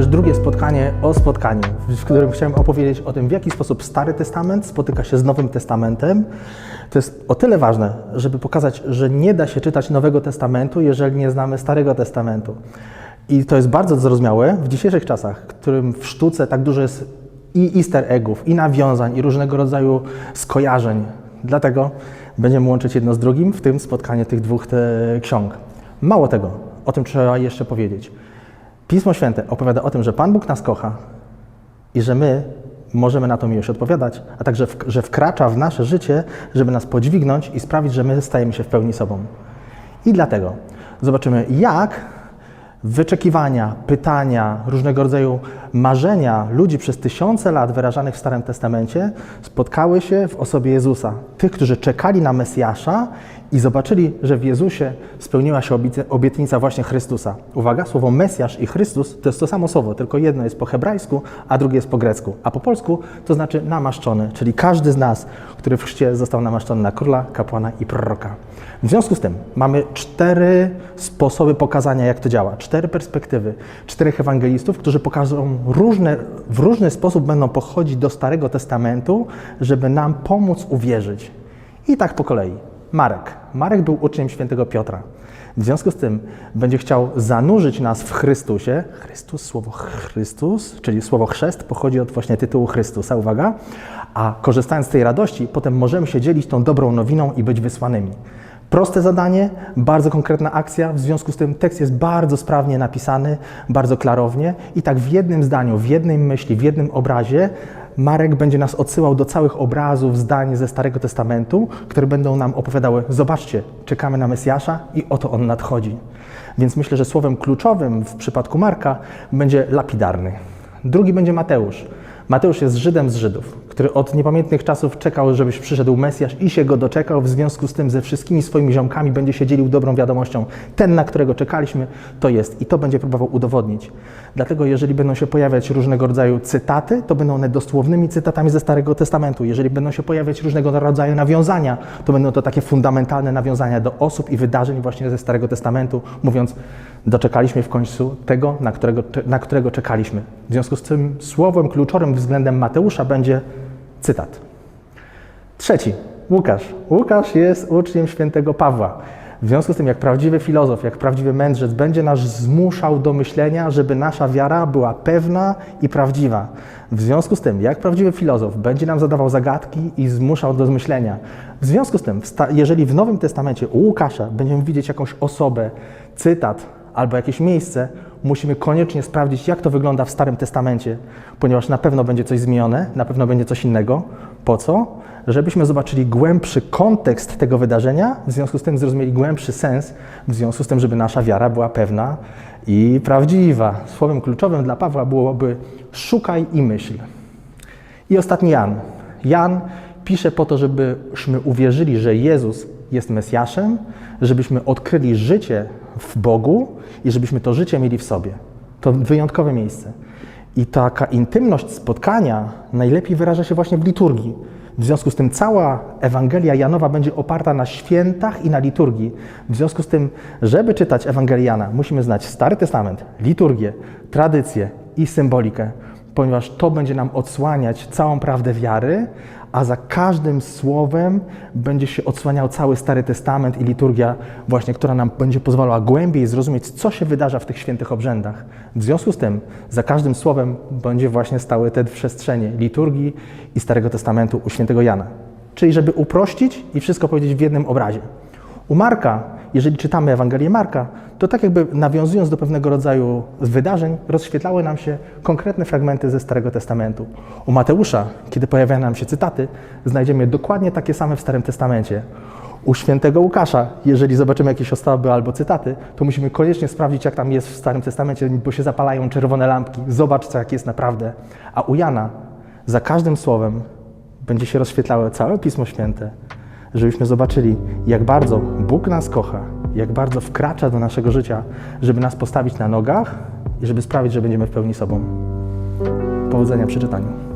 już drugie spotkanie o spotkaniu, w którym chciałem opowiedzieć o tym, w jaki sposób Stary Testament spotyka się z Nowym Testamentem. To jest o tyle ważne, żeby pokazać, że nie da się czytać Nowego Testamentu, jeżeli nie znamy Starego Testamentu. I to jest bardzo zrozumiałe w dzisiejszych czasach, w którym w sztuce tak dużo jest i easter eggów, i nawiązań, i różnego rodzaju skojarzeń. Dlatego będziemy łączyć jedno z drugim w tym spotkaniu tych dwóch te ksiąg. Mało tego, o tym trzeba jeszcze powiedzieć. Pismo Święte opowiada o tym, że Pan Bóg nas kocha i że my możemy na to miłość odpowiadać, a także w, że wkracza w nasze życie, żeby nas podźwignąć i sprawić, że my stajemy się w pełni sobą. I dlatego zobaczymy, jak wyczekiwania, pytania, różnego rodzaju marzenia ludzi przez tysiące lat wyrażanych w Starym Testamencie spotkały się w osobie Jezusa. Tych, którzy czekali na Mesjasza i zobaczyli, że w Jezusie spełniła się obietnica właśnie Chrystusa. Uwaga, słowo Mesjasz i Chrystus to jest to samo słowo, tylko jedno jest po hebrajsku, a drugie jest po grecku. A po polsku to znaczy namaszczony, czyli każdy z nas, który w chrzcie został namaszczony na króla, kapłana i proroka. W związku z tym mamy cztery sposoby pokazania, jak to działa, cztery perspektywy, czterech ewangelistów, którzy pokażą różne, w różny sposób będą pochodzić do Starego Testamentu, żeby nam pomóc uwierzyć. I tak po kolei. Marek. Marek był uczniem świętego Piotra. W związku z tym będzie chciał zanurzyć nas w Chrystusie. Chrystus, słowo Chrystus, czyli słowo chrzest pochodzi od właśnie tytułu Chrystusa, uwaga. A korzystając z tej radości, potem możemy się dzielić tą dobrą nowiną i być wysłanymi. Proste zadanie, bardzo konkretna akcja, w związku z tym tekst jest bardzo sprawnie napisany, bardzo klarownie i tak w jednym zdaniu, w jednej myśli, w jednym obrazie Marek będzie nas odsyłał do całych obrazów, zdań ze Starego Testamentu, które będą nam opowiadały: Zobaczcie, czekamy na Mesjasza i oto on nadchodzi. Więc myślę, że słowem kluczowym w przypadku Marka będzie lapidarny. Drugi będzie Mateusz. Mateusz jest Żydem z Żydów, który od niepamiętnych czasów czekał, żebyś przyszedł Mesjasz i się go doczekał. W związku z tym ze wszystkimi swoimi ziomkami będzie się dzielił dobrą wiadomością. Ten, na którego czekaliśmy, to jest i to będzie próbował udowodnić. Dlatego jeżeli będą się pojawiać różnego rodzaju cytaty, to będą one dosłownymi cytatami ze Starego Testamentu. Jeżeli będą się pojawiać różnego rodzaju nawiązania, to będą to takie fundamentalne nawiązania do osób i wydarzeń właśnie ze Starego Testamentu, mówiąc, doczekaliśmy w końcu tego, na którego, na którego czekaliśmy. W związku z tym słowem kluczowym względem Mateusza będzie cytat. Trzeci, Łukasz. Łukasz jest uczniem świętego Pawła. W związku z tym, jak prawdziwy filozof, jak prawdziwy mędrzec, będzie nas zmuszał do myślenia, żeby nasza wiara była pewna i prawdziwa. W związku z tym, jak prawdziwy filozof będzie nam zadawał zagadki i zmuszał do myślenia. W związku z tym, jeżeli w Nowym Testamencie u Łukasza będziemy widzieć jakąś osobę, cytat albo jakieś miejsce, musimy koniecznie sprawdzić, jak to wygląda w Starym Testamencie, ponieważ na pewno będzie coś zmienione, na pewno będzie coś innego. Po co? Żebyśmy zobaczyli głębszy kontekst tego wydarzenia, w związku z tym zrozumieli głębszy sens, w związku z tym, żeby nasza wiara była pewna i prawdziwa. Słowem kluczowym dla Pawła byłoby szukaj i myśl. I ostatni Jan. Jan pisze po to, żebyśmy uwierzyli, że Jezus jest Mesjaszem, żebyśmy odkryli życie w Bogu i żebyśmy to życie mieli w sobie. To wyjątkowe miejsce. I taka intymność spotkania najlepiej wyraża się właśnie w liturgii. W związku z tym cała Ewangelia Janowa będzie oparta na świętach i na liturgii. W związku z tym, żeby czytać Ewangelię Jana, musimy znać Stary Testament, liturgię, tradycję i symbolikę, ponieważ to będzie nam odsłaniać całą prawdę wiary, a za każdym słowem będzie się odsłaniał cały Stary Testament i liturgia, właśnie, która nam będzie pozwalała głębiej zrozumieć, co się wydarza w tych świętych obrzędach. W związku z tym, za każdym słowem będzie właśnie stały te przestrzenie liturgii i Starego Testamentu u świętego Jana. Czyli, żeby uprościć i wszystko powiedzieć w jednym obrazie. U Marka, jeżeli czytamy Ewangelię Marka, to tak jakby nawiązując do pewnego rodzaju wydarzeń, rozświetlały nam się konkretne fragmenty ze Starego Testamentu. U Mateusza, kiedy pojawiają nam się cytaty, znajdziemy dokładnie takie same w Starym Testamencie. U świętego Łukasza, jeżeli zobaczymy jakieś osoby albo cytaty, to musimy koniecznie sprawdzić, jak tam jest w Starym Testamencie, bo się zapalają czerwone lampki. Zobacz, co jak jest naprawdę. A u Jana, za każdym słowem będzie się rozświetlało całe Pismo Święte, żebyśmy zobaczyli, jak bardzo Bóg nas kocha, jak bardzo wkracza do naszego życia, żeby nas postawić na nogach i żeby sprawić, że będziemy w pełni sobą. Powodzenia przy czytaniu.